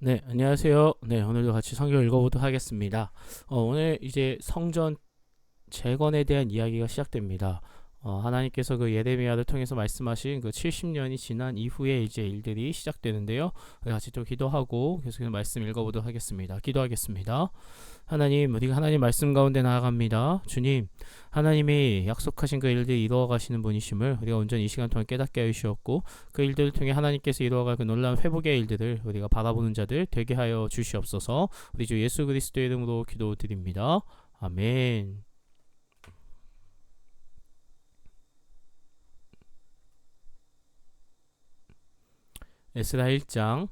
네, 안녕하세요. 네, 오늘도 같이 성경 읽어보도록 하겠습니다. 어, 오늘 이제 성전 재건에 대한 이야기가 시작됩니다. 어, 하나님께서 그 예레미야를 통해서 말씀하신 그 70년이 지난 이후에 이제 일들이 시작되는데요. 같이 또 기도하고 계속해서 말씀 읽어보도록 하겠습니다. 기도하겠습니다. 하나님, 우리가 하나님 말씀 가운데 나아갑니다. 주님, 하나님이 약속하신 그 일들이 이루어 가시는 분이심을 우리가 온전히 이 시간 동안 깨닫게 하여 주셨고 그 일들을 통해 하나님께서 이루어갈 그 놀라운 회복의 일들을 우리가 바라보는 자들 되게 하여 주시옵소서. 우리 주 예수 그리스도의 이름으로 기도드립니다. 아멘. 에스라 1장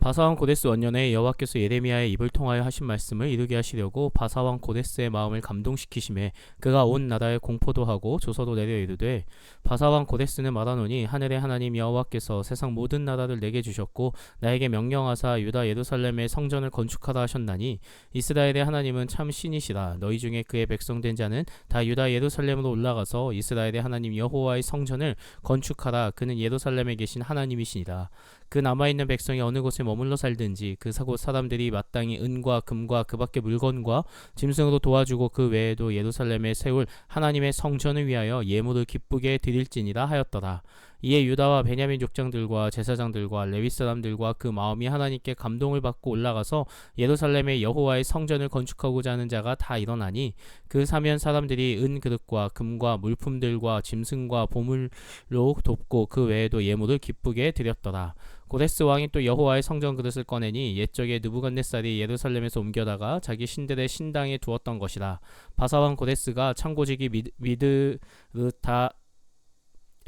바사왕 고데스 원년에 여호와께서 예레미야의 입을 통하여 하신 말씀을 이루게 하시려고 바사왕 고데스의 마음을 감동시키심에 그가 온 나라에 공포도 하고 조서도 내려 이르되 바사왕 고데스는 말하노니 하늘의 하나님 여호와께서 세상 모든 나라를 내게 주셨고 나에게 명령하사 유다 예루살렘의 성전을 건축하라 하셨나니 이스라엘의 하나님은 참 신이시라. 너희 중에 그의 백성된 자는 다 유다 예루살렘으로 올라가서 이스라엘의 하나님 여호와의 성전을 건축하라. 그는 예루살렘에 계신 하나님이시니라. 그 남아있는 백성이 어느 곳에 머물러 살든지 그 사고 사람들이 마땅히 은과 금과 그 밖의 물건과 짐승으로 도와주고 그 외에도 예루살렘에 세울 하나님의 성전을 위하여 예물을 기쁘게 드릴지니라 하였더라. 이에 유다와 베냐민 족장들과 제사장들과 레위 사람들과 그 마음이 하나님께 감동을 받고 올라가서 예루살렘의 여호와의 성전을 건축하고자 하는 자가 다 일어나니 그 사면 사람들이 은 그릇과 금과 물품들과 짐승과 보물로 돕고 그 외에도 예물을 기쁘게 드렸더라. 고데스 왕이 또 여호와의 성전 그릇을 꺼내니 옛적에 느부갓네살이 예루살렘에서 옮겨다가 자기 신들의 신당에 두었던 것이라. 바사왕 고데스가 창고지기 미드르타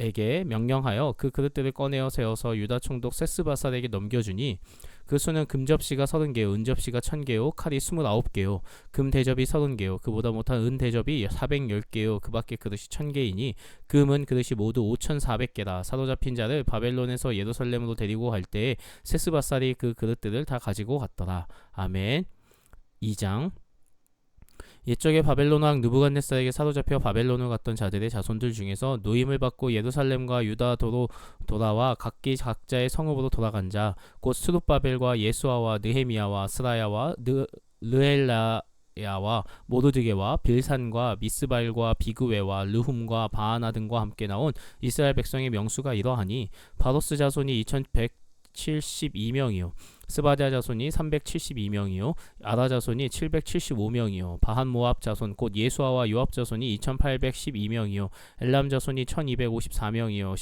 에게 명령하여 그 그릇들을 꺼내어 세워서 유다 총독 세스바살에게 넘겨주니 그 수는 금접시가 서른 개요 은접시가 천 개요 칼이 스물아홉 개요 금 대접이 서른 개요 그보다 못한 은 대접이 사백열 개요 그 밖에 그릇이 천 개이니 금은 그릇이 모두 오천사백 개라 사로잡힌 자를 바벨론에서 예루살렘으로 데리고 갈 때에 세스바살이 그 그릇들을 다 가지고 갔더라. 아멘. 2장 옛적에 바벨론 왕 느부갓네살에게 사로잡혀 바벨론을 갔던 자들의 자손들 중에서 노임을 받고 예루살렘과 유다도로 돌아와 각기 각자의 성읍으로 돌아간 자 곧 스룹바벨과 예수아와 느헤미야와 스라야와 느, 르엘라 야와 모르드게와 빌산과 미스발과 비그웨와 르훔과 바하나 등과 함께 나온 이스라엘 백성의 명수가 이러하니 바로스 자손이 2172명이요. 스바디아 자손이 372명이요. 아라 자손이 775명이요. 바한 모압 자손 곧 예수아와 요압 자손이 2812명이요. 엘람 자손이 1254명이요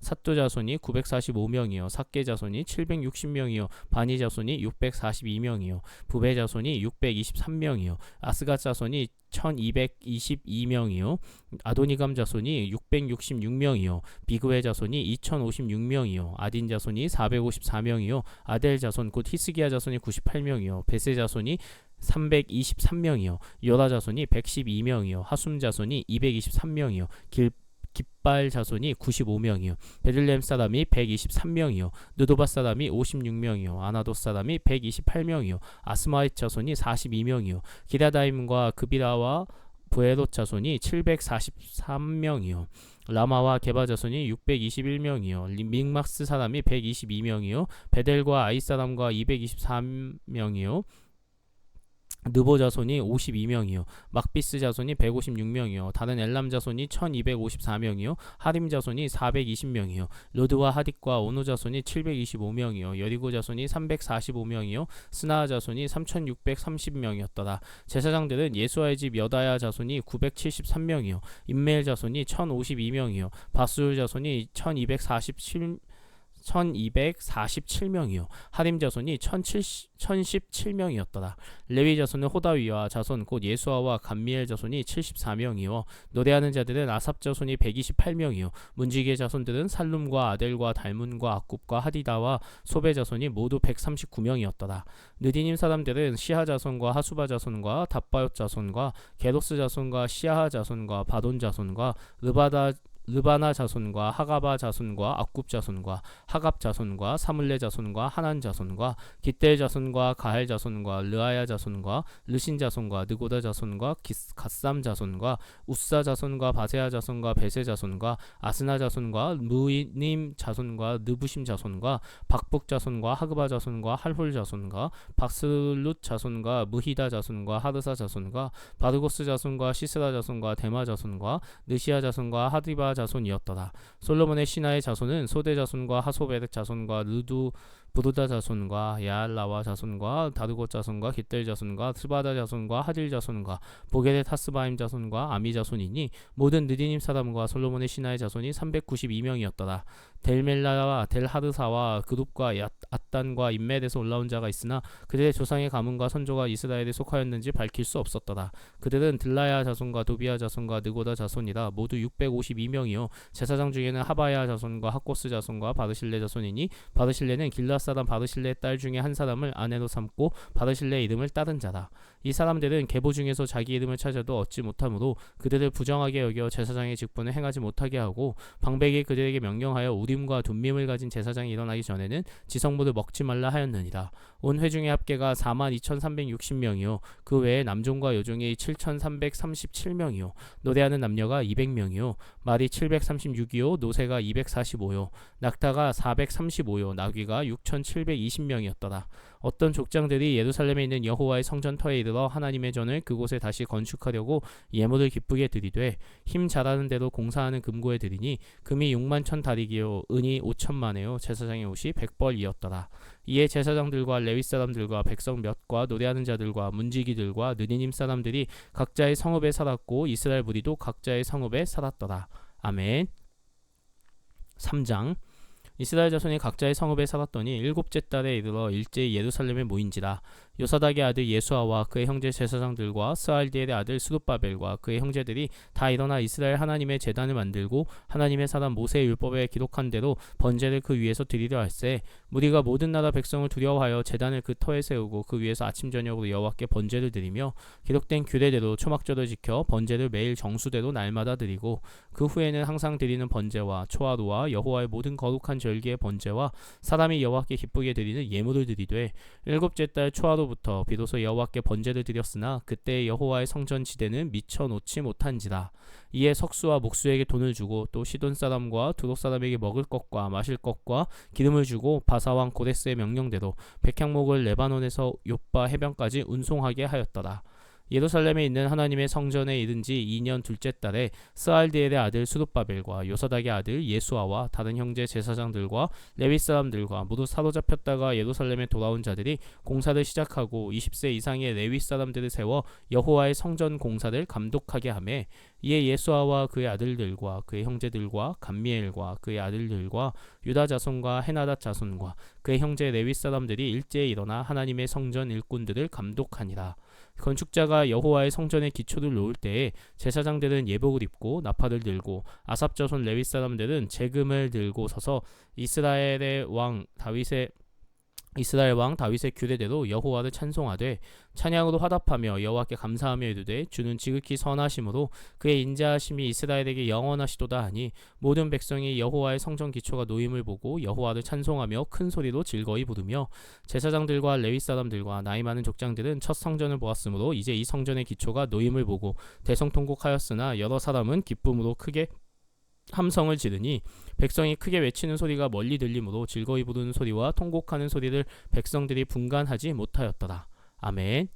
사뚜 자손이 945명이요 삭게 자손이 760명이요 바니 자손이 642명이요 부베 자손이 623명이요 아스가 자손이 1222명이요 아도니감 자손이 666명이요 비그웨 자손이 2056명이요 아딘 자손이 454명이요 아델 자손 곧 히스기야 자손이 98명이요 베세 자손이 323명이요 요라 자손이 112명이요 하숨 자손이 223명이요 길 깃발 자손이 95명이요. 베들레헴 사람이 123명이요. 느도바 사람이 56명이요. 아나도 사람이 128명이요. 아스마잇 자손이 42명이요. 기라다임과 그비라와 부에롯 자손이 743명이요. 라마와 게바 자손이 621명이요. 믹막스 사람이 122명이요. 베델과 아이 사람과 223명이요. 느보 자손이 52명이요. 막비스 자손이 156명이요. 다른 엘람 자손이 1254명이요. 하림 자손이 420명이요. 로드와 하딕과 오노 자손이 725명이요. 여리고 자손이 345명이요. 스나 자손이 3630명이었더라. 제사장들은 예수아의 집 여다야 자손이 973명이요. 임멜 자손이 1052명이요. 바술 자손이 1247 1247명이요. 하림 자손이 1017명이었더라. 레위 자손은 호다위와 자손 곧 예수아와 감미엘 자손이 74명이요. 노래하는 자들은 아삽 자손이 128명이요. 문지기의 자손들은 살룸과 아델과 달문과 악굽과 하디다와 소베 자손이 모두 139명이었더라. 느디님 사람들은 시하 자손과 하수바 자손과 답바옷 자손과 게로스 자손과 시아하 자손과 바돈 자손과 르바다 르바나 자손과 하가바 자손과 악굽 자손과 하갑 자손과 사물레 자손과 하난 자손과 기델 자손과 가헬 자손과 르아야 자손과 르신 자손과 느고다 자손과 갓삼 자손과 우사 자손과 바세아 자손과 베세 자손과 아스나 자손과 무이님 자손과 느부심 자손과 박북 자손과 하그바 자손과 할홀 자손과 박슬룻 자손과 무히다 자손과 하드사 자손과 바르고스 자손과 시스라 자손과 데마 자손과 느시아 자손과 하디바 자손이었더라. 솔로몬의 신하의 자손은 소대 자손과 하소베르 자손과 르두 부두다 자손과 야알라와 자손과 다르고 자손과 기델 자손과 스바다 자손과 하딜 자손과 보게데 타스바임 자손과 아미 자손이니 모든 느디님 사람과 솔로몬의 신하의 자손이 392명이었더라. 델멜라와 델하드사와 그룹과 아단과 인멜에서 올라온 자가 있으나 그들의 조상의 가문과 선조가 이스라엘에 속하였는지 밝힐 수 없었더라. 그들은 들라야 자손과 도비아 자손과 느고다 자손이라 모두 652명이요 제사장 중에는 하바야 자손과 하코스 자손과 바르실레 자손이니 바르실레는 길라 사람 바르실레의 딸 중에 한 사람을 아내로 삼고 바르실레의 이름을 따른 자다. 이 사람들은 계보 중에서 자기 이름을 찾아도 얻지 못하므로 그들을 부정하게 여겨 제사장의 직분을 행하지 못하게 하고 방백이 그들에게 명령하여 우림과 둠밈을 가진 제사장이 일어나기 전에는 지성물을 먹지 말라 하였느니라. 온 회중의 합계가 4만 2,360명이요. 그 외에 남종과 여종이 7,337명이요. 노래하는 남녀가 200명이요. 말이 736이요. 노새가 245요. 낙타가 435요. 나귀가 6,720명이었더라. 어떤 족장들이 예루살렘에 있는 여호와의 성전터에 이르러 하나님의 전을 그곳에 다시 건축하려고 예물을 기쁘게 드리되 힘 잘하는 대로 공사하는 금고에 드리니 금이 6만 천 다리기요 은이 5천만에요 제사장의 옷이 백벌이었더라. 이에 제사장들과 레위 사람들과 백성 몇과 노래하는 자들과 문지기들과 느니님 사람들이 각자의 성읍에 살았고 이스라엘 무리도 각자의 성읍에 살았더라. 아멘. 3장 이스라엘 자손이 각자의 성읍에 살았더니 일곱째 달에 이르러 일제히 예루살렘에 모인지라 요사닥의 아들 예수아와 그의 형제 제사장들과 스알디엘의 아들 수룹바벨과 그의 형제들이 다 일어나 이스라엘 하나님의 제단을 만들고 하나님의 사람 모세의 율법에 기록한 대로 번제를 그 위에서 드리려 할세. 무리가 모든 나라 백성을 두려워하여 제단을 그 터에 세우고 그 위에서 아침 저녁으로 여호와께 번제를 드리며 기록된 규례대로 초막절을 지켜 번제를 매일 정수대로 날마다 드리고 그 후에는 항상 드리는 번제와 초하루와 여호와의 모든 거룩한 절기의 번제와 사람이 여호와께 기쁘게 드리는 예물을 드리되 일곱째 달 초하루 부터 비로소 여호와께 번제를 드렸으나 그때 여호와의 성전 지대는 미쳐 놓지 못한지라 이에 석수와 목수에게 돈을 주고 또 시돈 사람과 두록 사람에게 먹을 것과 마실 것과 기름을 주고 바사왕 고레스의 명령대로 백향목을 레바논에서 요빠 해변까지 운송하게 하였더라. 예루살렘에 있는 하나님의 성전에 이른 지 2년 둘째 달에 스알디엘의 아들 수룹바벨과 요사닥의 아들 예수아와 다른 형제 제사장들과 레위 사람들과 모두 사로잡혔다가 예루살렘에 돌아온 자들이 공사를 시작하고 20세 이상의 레위 사람들을 세워 여호와의 성전 공사를 감독하게 하매 이에 예수아와 그의 아들들과 그의 형제들과 감미엘과 그의 아들들과 유다 자손과 헤나닷 자손과 그의 형제 레위 사람들이 일제에 일어나 하나님의 성전 일꾼들을 감독하니라. 건축자가 여호와의 성전의 기초를 놓을 때에 제사장들은 예복을 입고 나팔을 들고 아삽 자손 레위 사람들은 재금을 들고 서서 이스라엘의 왕 다윗의 이스라엘 왕 다윗의 규례대로 여호와를 찬송하되 찬양으로 화답하며 여호와께 감사하며 이르되 주는 지극히 선하심으로 그의 인자하심이 이스라엘에게 영원하시도다 하니 모든 백성이 여호와의 성전 기초가 놓임을 보고 여호와를 찬송하며 큰 소리로 즐거이 부르며 제사장들과 레위 사람들과 나이 많은 족장들은 첫 성전을 보았으므로 이제 이 성전의 기초가 놓임을 보고 대성통곡하였으나 여러 사람은 기쁨으로 크게 함성을 지르니 백성이 크게 외치는 소리가 멀리 들리므로 즐거이 부르는 소리와 통곡하는 소리를 백성들이 분간하지 못하였더라. 아멘.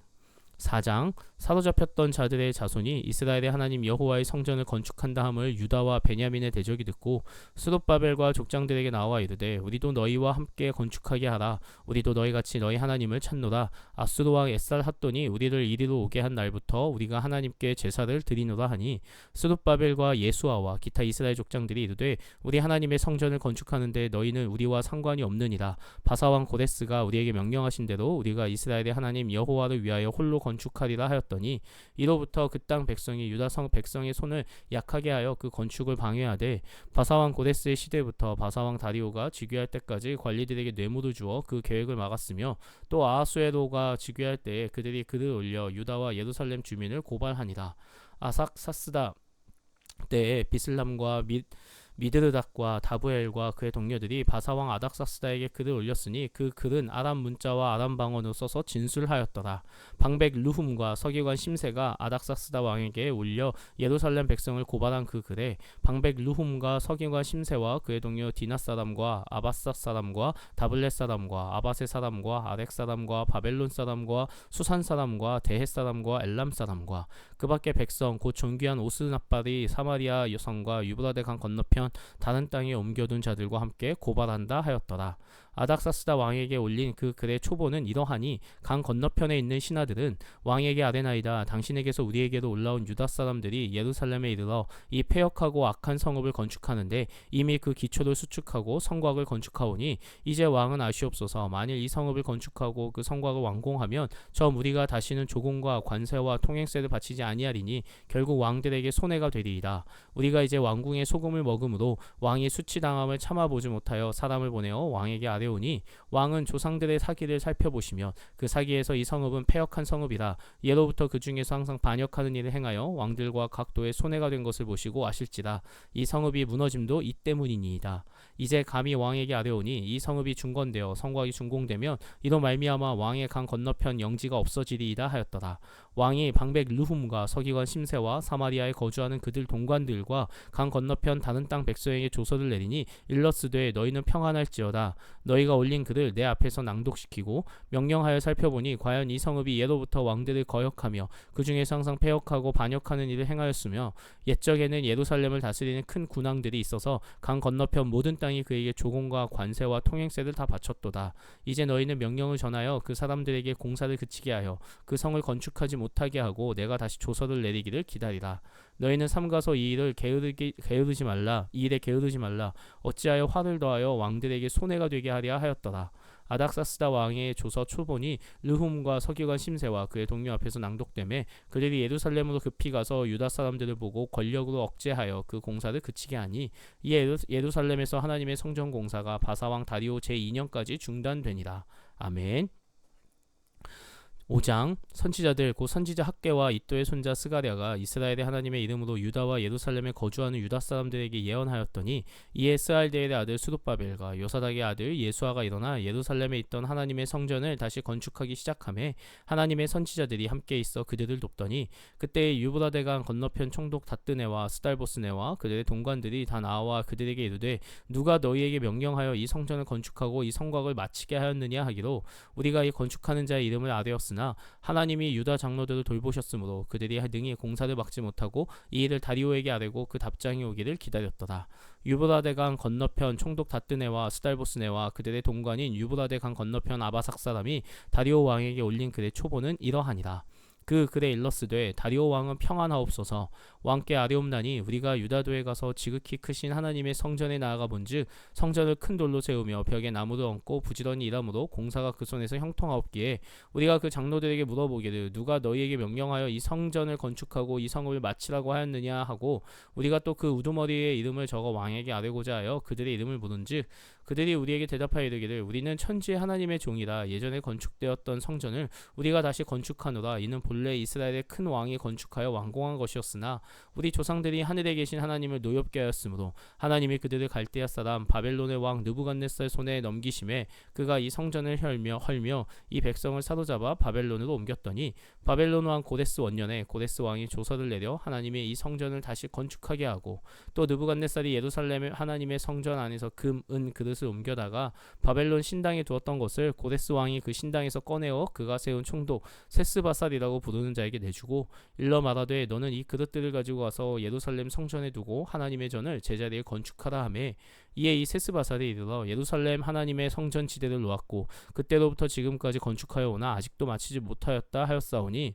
4장 사로잡혔던 자들의 자손이 이스라엘의 하나님 여호와의 성전을 건축한다 함을 유다와 베냐민의 대적이 듣고 수룹바벨과 족장들에게 나와 이르되 우리도 너희와 함께 건축하게 하라. 우리도 너희같이 너희 하나님을 찾노라. 아수르 왕 에살 핫돈이 우리를 이리로 오게 한 날부터 우리가 하나님께 제사를 드리노라 하니 수룹바벨과 예수아와 기타 이스라엘 족장들이 이르되 우리 하나님의 성전을 건축하는데 너희는 우리와 상관이 없느니라. 바사왕 고레스가 우리에게 명령하신 대로 우리가 이스라엘의 하나님 여호와를 위하여 홀로 건축하리라 하였 더니 이로부터 그 땅 백성이 유다성 백성의 손을 약하게 하여 그 건축을 방해하되 바사왕 고데스의 시대부터 바사왕 다리오가 즉위할 때까지 관리들에게 뇌물을 주어 그 계획을 막았으며 또 아하수에로가 즉위할 때에 그들이 글을 올려 유다와 예루살렘 주민을 고발하니라. 아삭사스다 때에 비슬람과 미, 미드르닥과 다부엘과 그의 동료들이 바사왕 아닥사스다에게 글을 올렸으니 그 글은 아람 문자와 아람 방언으로 써서 진술하였더라. 방백 루훔과 서기관 심세가 아닥사스다 왕에게 올려 예루살렘 백성을 고발한 그 글에 방백 루훔과 서기관 심세와 그의 동료 디나 사람과 아바사 사람과 다블렛 사람과 아바세 사람과 아렉 사람과 바벨론 사람과 수산 사람과 대헷 사람과 엘람 사람과 그 밖에 백성 곧 존귀한 오스나발이 사마리아 여성과 유브라데 강 건너편 다른 땅에 옮겨둔 자들과 함께 고발한다 하였더라. 아닥사스다 왕에게 올린 그 글의 초보는 이러하니 강 건너편에 있는 신하들은 왕에게 아뢰나이다 당신에게서 우리에게로 올라온 유다 사람들이 예루살렘에 이르러 이 폐역하고 악한 성읍을 건축하는데 이미 그 기초를 수축하고 성곽을 건축하오니 이제 왕은 아시옵소서 만일 이 성읍을 건축하고 그 성곽을 완공하면 저 무리가 다시는 조공과 관세와 통행세를 바치지 아니하리니 결국 왕들에게 손해가 되리이다. 우리가 이제 왕궁의 소금을 먹음으로 왕이 수치당함을 참아보지 못하여 사람을 보내어 왕에게 아뢰오니 왕은 조상들의 사기를 살펴보시며 그 사기에서 이 성읍은 폐역한 성읍이라 예로부터 그 중에서 항상 반역하는 일을 행하여 왕들과 각도의 손해가 된 것을 보시고 아실지라 이 성읍이 무너짐도 이 때문이니이다. 이제 감히 왕에게 아뢰오니 이 성읍이 중건되어 성곽이 준공되면 이로 말미암아 왕의 강 건너편 영지가 없어지리이다 하였더라. 왕이 방백 르훔 과 서기관 심세와 사마리아에 거주하는 그들 동관들과 강 건너편 다른 땅 백성에게 조서를 내리니 일러스되 너희는 평안할지어다. 너희가 올린 글을 내 앞에서 낭독시키고 명령하여 살펴보니 과연 이 성읍이 예로부터 왕들을 거역하며 그 중에서 항상 폐역하고 반역하는 일을 행하였으며 옛적에는 예루살렘을 다스리는 큰 군왕들이 있어서 강 건너편 모든 땅이 그에게 조공과 관세와 통행세를 다 바쳤도다. 이제 너희는 명령을 전하여 그 사람들에게 공사를 그치게 하여 그 성을 건축하지 못하게 하고 내가 다시 조서를 내리기를 기다리라. 너희는 삼가서 이 일을 게으르기, 게으르지 말라. 이 일에 게으르지 말라. 어찌하여 화를 더하여 왕들에게 손해가 되게 하랴 하였더라. 아닥사스다 왕의 조서 초본이 르훔과 서기관 심세와 그의 동료 앞에서 낭독됨에 그들이 예루살렘으로 급히 가서 유다 사람들을 보고 권력으로 억제하여 그 공사를 그치게 하니 이 예루, 예루살렘에서 하나님의 성전 공사가 바사왕 다리오 제2년까지 중단되니라. 아멘 5장 선지자들 곧 선지자 학계와 이또의 손자 스가랴가 이스라엘의 하나님의 이름으로 유다와 예루살렘에 거주하는 유다 사람들에게 예언하였더니 이에 스알데엘의 아들 수룹바벨과 요사닥의 아들 예수아가 일어나 예루살렘에 있던 하나님의 성전을 다시 건축하기 시작함에 하나님의 선지자들이 함께 있어 그들을 돕더니 그때 유브라데강 건너편 총독 다뜨네와 스달보스네와 그들의 동관들이 다 나와 그들에게 이르되 누가 너희에게 명령하여 이 성전을 건축하고 이 성곽을 마치게 하였느냐 하기로 우리가 이 건축하는 자의 이름을 아뢰었으나 하나님이 유다 장로들을 돌보셨으므로 그들이 능히 공사를 막지 못하고 이 일을 다리오에게 아뢰고 그 답장이 오기를 기다렸더라. 유브라데강 건너편 총독 다뜨네와 스달보스네와 그들의 동관인 유브라데강 건너편 아바삭 사람이 다리오 왕에게 올린 글의 초보는 이러하니라. 그 글에 일러스되 다리오 왕은 평안하옵소서. 왕께 아뢰옵나니 우리가 유다도에 가서 지극히 크신 하나님의 성전에 나아가 본즉 성전을 큰 돌로 세우며 벽에 나무를 얹고 부지런히 일하므로 공사가 그 손에서 형통하옵기에 우리가 그 장로들에게 물어보기를 누가 너희에게 명령하여 이 성전을 건축하고 이 성을 마치라고 하였느냐 하고 우리가 또 그 우두머리에 이름을 적어 왕에게 아뢰고자 하여 그들의 이름을 물은즉 그들이 우리에게 대답하여 이르기를 우리는 천지의 하나님의 종이라 예전에 건축되었던 성전을 우리가 다시 건축하노라. 이는 본래 이스라엘의 큰 왕이 건축하여 완공한 것이었으나 우리 조상들이 하늘에 계신 하나님을 노엽게 하였으므로 하나님이 그들을 갈대아 사람 바벨론의 왕 느부갓네살 손에 넘기심에 그가 이 성전을 헐며 헐며 이 백성을 사로잡아 바벨론으로 옮겼더니 바벨론 왕 고데스 원년에 고데스 왕이 조서를 내려 하나님의 이 성전을 다시 건축하게 하고 또 느부갓네살이 예루살렘의 하나님의 성전 안에서 금, 은 그릇 을 옮겨다가 바벨론 신당에 두었던 것을 고데스 왕이 그 신당에서 꺼내어 그가 세운 총독 세스바살이라고 부르는 자에게 내주고 일러 말하되 너는 이 그릇들을 가지고 와서 예루살렘 성전에 두고 하나님의 전을 제자리에 건축하라 하매 이에 이 세스바살이 이르러 예루살렘 하나님의 성전 지대를 놓았고 그때로부터 지금까지 건축하여 오나 아직도 마치지 못하였다 하였사오니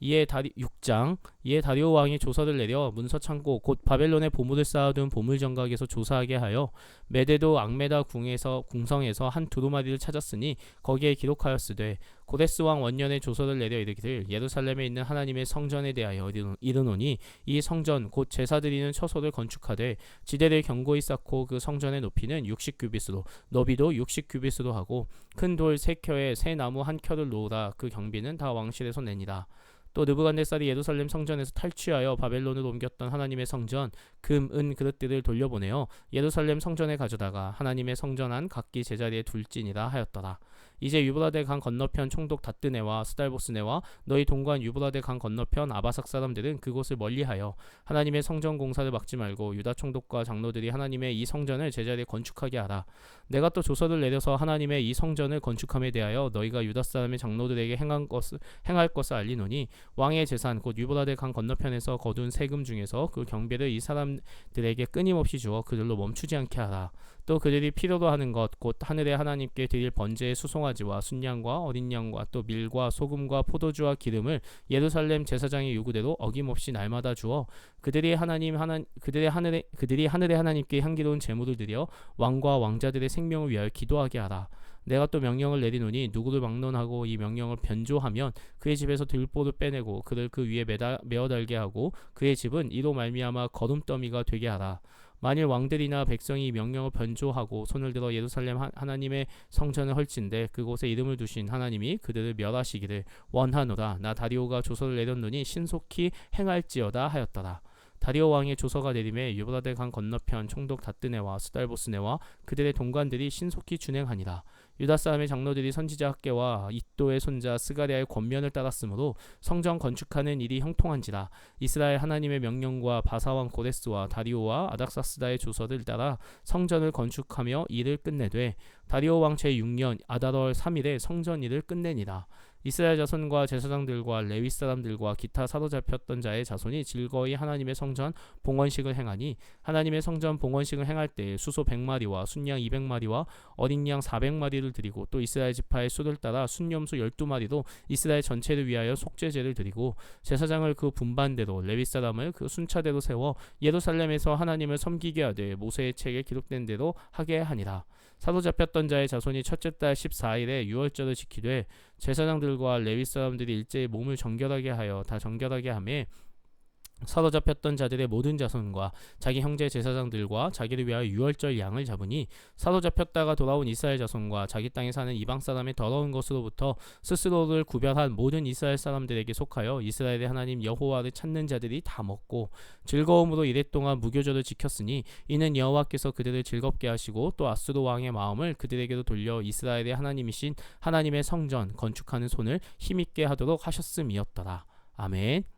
이에 다리 6장 이에 다리오 왕이 조서를 내려 문서 창고 곧 바벨론의 보물을 쌓아둔 보물 정각에서 조사하게 하여 메데도 악메다 궁에서 궁성에서 한 두루마리를 찾았으니 거기에 기록하였으되 고데스 왕 원년에 조서를 내려 이르기를 예루살렘에 있는 하나님의 성전에 대하여 이르노- 이르노니 이 성전 곧 제사 드리는 처소를 건축하되 지대를 견고히 쌓고 그 성전의 높이는 60규빗으로 너비도 60규빗으로 하고 큰 돌 세 켜에 새 나무 한 켜를 놓으라. 그 경비는 다 왕실에서 내니라 또 느부갓네살이 예루살렘 성전에서 탈취하여 바벨론으로 옮겼던 하나님의 성전 금, 은 그릇들을 돌려보내어 예루살렘 성전에 가져다가 하나님의 성전 안 각기 제자리에 둘지니라 하였더라. 이제 유브라데 강 건너편 총독 다뜨네와 스달보스네와 너희 동관 유브라데 강 건너편 아바삭 사람들은 그곳을 멀리하여 하나님의 성전 공사를 막지 말고 유다 총독과 장로들이 하나님의 이 성전을 제자리에 건축하게 하라. 내가 또 조서를 내려서 하나님의 이 성전을 건축함에 대하여 너희가 유다 사람의 장로들에게 행한 것을 행할 것을 알리노니 왕의 재산 곧 유브라데 강 건너편에서 거둔 세금 중에서 그 경배를 이 사람들에게 끊임없이 주어 그들로 멈추지 않게 하라. 또 그들이 필요로 하는 것 곧 하늘의 하나님께 드릴 번제의 수송아지와 순양과 어린 양과 또 밀과 소금과 포도주와 기름을 예루살렘 제사장의 요구대로 어김없이 날마다 주어 그들이 하나님 하나 그들의 하늘의 그들이 하늘의 하나님께 향기로운 제물을 드려 왕과 왕자들의 생명을 위하여 기도하게 하라. 내가 또 명령을 내리노니 누구를 막론하고 이 명령을 변조하면 그의 집에서 들보를 빼내고 그를 그 위에 매다, 메어 달게 하고 그의 집은 이로 말미암아 거름더미가 되게 하라. 만일 왕들이나 백성이 이 명령을 변조하고 손을 들어 예루살렘 하- 하나님의 성전을 헐진데 그곳에 이름을 두신 하나님이 그들을 멸하시기를 원하노라. 나 다리오가 조서를 내렸노니 신속히 행할지어다 하였더라. 다리오 왕의 조서가 내림에 유브라데 강 건너편 총독 다뜨네와 스달보스네와 그들의 동관들이 신속히 준행하니라 유다 사람의 장로들이 선지자 학계와 이또의 손자 스가리아의 권면을 따랐으므로 성전 건축하는 일이 형통한지라 이스라엘 하나님의 명령과 바사왕 고레스와 다리오와 아닥사스다의 조서를 따라 성전을 건축하며 일을 끝내되 다리오 왕 제 6년 아다월 3일에 성전 일을 끝내니라 이스라엘 자손과 제사장들과 레위 사람들과 기타 사로잡혔던 자의 자손이 즐거이 하나님의 성전 봉헌식을 행하니 하나님의 성전 봉헌식을 행할 때 수소 100마리와 순양 200마리와 어린 양 400마리를 드리고 또 이스라엘 지파의 수를 따라 순염소 12마리도 이스라엘 전체를 위하여 속죄제를 드리고 제사장을 그 분반대로 레위 사람을 그 순차대로 세워 예루살렘에서 하나님을 섬기게 하되 모세의 책에 기록된 대로 하게 하니라 사로잡혔던 자의 자손이 첫째 달 14일에 유월절을 지키되 제사장들과 레위 사람들이 일제히 몸을 정결하게 하여 다 정결하게 하며 사로잡혔던 자들의 모든 자손과 자기 형제 제사장들과 자기를 위하여 유월절 양을 잡으니 사로잡혔다가 돌아온 이스라엘 자손과 자기 땅에 사는 이방 사람의 더러운 것으로부터 스스로를 구별한 모든 이스라엘 사람들에게 속하여 이스라엘의 하나님 여호와를 찾는 자들이 다 먹고 즐거움으로 이랫동안 무교절을 지켰으니 이는 여호와께서 그들을 즐겁게 하시고 또 아수르 왕의 마음을 그들에게로 돌려 이스라엘의 하나님이신 하나님의 성전 건축하는 손을 힘있게 하도록 하셨음이었더라. 아멘.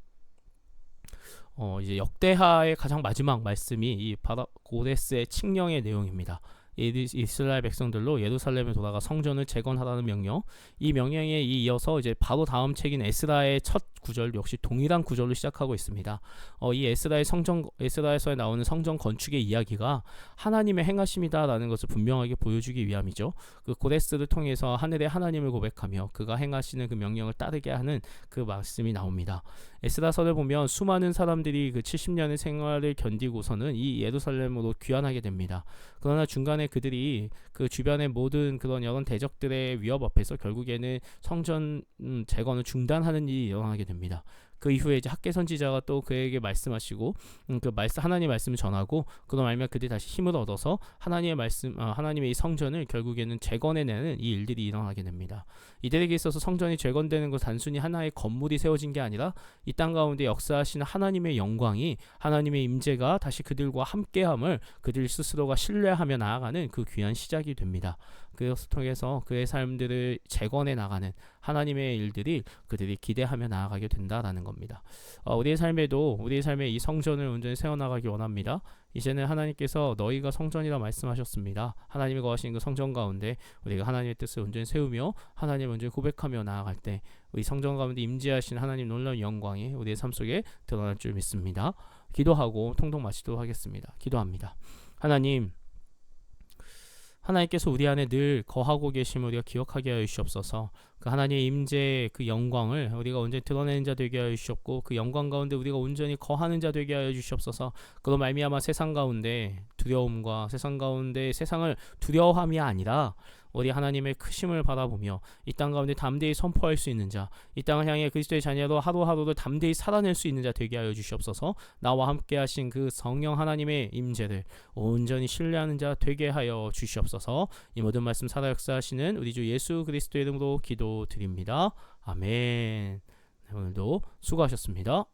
어 이제 역대하의 가장 마지막 말씀이 이 바다 고데스의 칙령의 내용입니다. 이- 이스라엘 백성들로 예루살렘에 돌아가 성전을 재건하라는 명령. 이 명령에 이어서 이제 바로 다음 책인 에스라의 첫 구절 역시 동일한 구절로 시작하고 있습니다. 어, 이 에스라의 성전 에스라에서 나오는 성전 건축의 이야기가 하나님의 행하심이다라는 것을 분명하게 보여주기 위함이죠. 그 고데스를 통해서 하늘의 하나님을 고백하며 그가 행하시는 그 명령을 따르게 하는 그 말씀이 나옵니다. 에스라서를 보면 수많은 사람들이 그 70년의 생활을 견디고서는 이 예루살렘으로 귀환하게 됩니다. 그러나 중간에 그들이 그 주변의 모든 그런 여러 대적들의 위협 앞에서 결국에는 성전 음, 재건을 중단하는 일이 일어나게 됩니다. 그 이후에 이제 학계 선지자가 또 그에게 말씀하시고 음, 그 말씀 하나님의 말씀을 전하고 그로 말미암아 그들이 다시 힘을 얻어서 하나님의 말씀 아, 하나님의 이 성전을 결국에는 재건해내는 이 일들이 일어나게 됩니다. 이들에게 있어서 성전이 재건되는 것 단순히 하나의 건물이 세워진 게 아니라 이 땅 가운데 역사하시는 하나님의 영광이 하나님의 임재가 다시 그들과 함께함을 그들 스스로가 신뢰하며 나아가는 그 귀한 시작이 됩니다. 그것을 통해서 그의 삶들을 재건해 나가는 하나님의 일들이 그들이 기대하며 나아가게 된다라는 겁니다. 어, 우리의 삶에도 우리의 삶에 이 성전을 온전히 세워나가기 원합니다. 이제는 하나님께서 너희가 성전이라 말씀하셨습니다. 하나님이 거하시는 그 성전 가운데 우리가 하나님의 뜻을 온전히 세우며 하나님을 온전히 고백하며 나아갈 때 우리 성전 가운데 임재하신 하나님 놀라운 영광이 우리의 삶 속에 드러날 줄 믿습니다. 기도하고 통독 마치도록 하겠습니다. 기도합니다. 하나님 하나님께서 우리 안에 늘 거하고 계심을 우리가 기억하게 하여 주시옵소서. 그 하나님의 임재의 그 영광을 우리가 온전히 드러내는 자 되게 하여 주시옵고 그 영광 가운데 우리가 온전히 거하는 자 되게 하여 주시옵소서. 그로 말미암아 세상 가운데 두려움과 세상 가운데 세상을 두려워함이 아니라 우리 하나님의 크심을 바라보며 이 땅 가운데 담대히 선포할 수 있는 자, 이 땅을 향해 그리스도의 자녀로 하루하루를 담대히 살아낼 수 있는 자 되게 하여 주시옵소서. 나와 함께 하신 그 성령 하나님의 임재를 온전히 신뢰하는 자 되게 하여 주시옵소서. 이 모든 말씀 살아 역사하시는 우리 주 예수 그리스도의 이름으로 기도 드립니다. 아멘. 네, 오늘도 수고하셨습니다.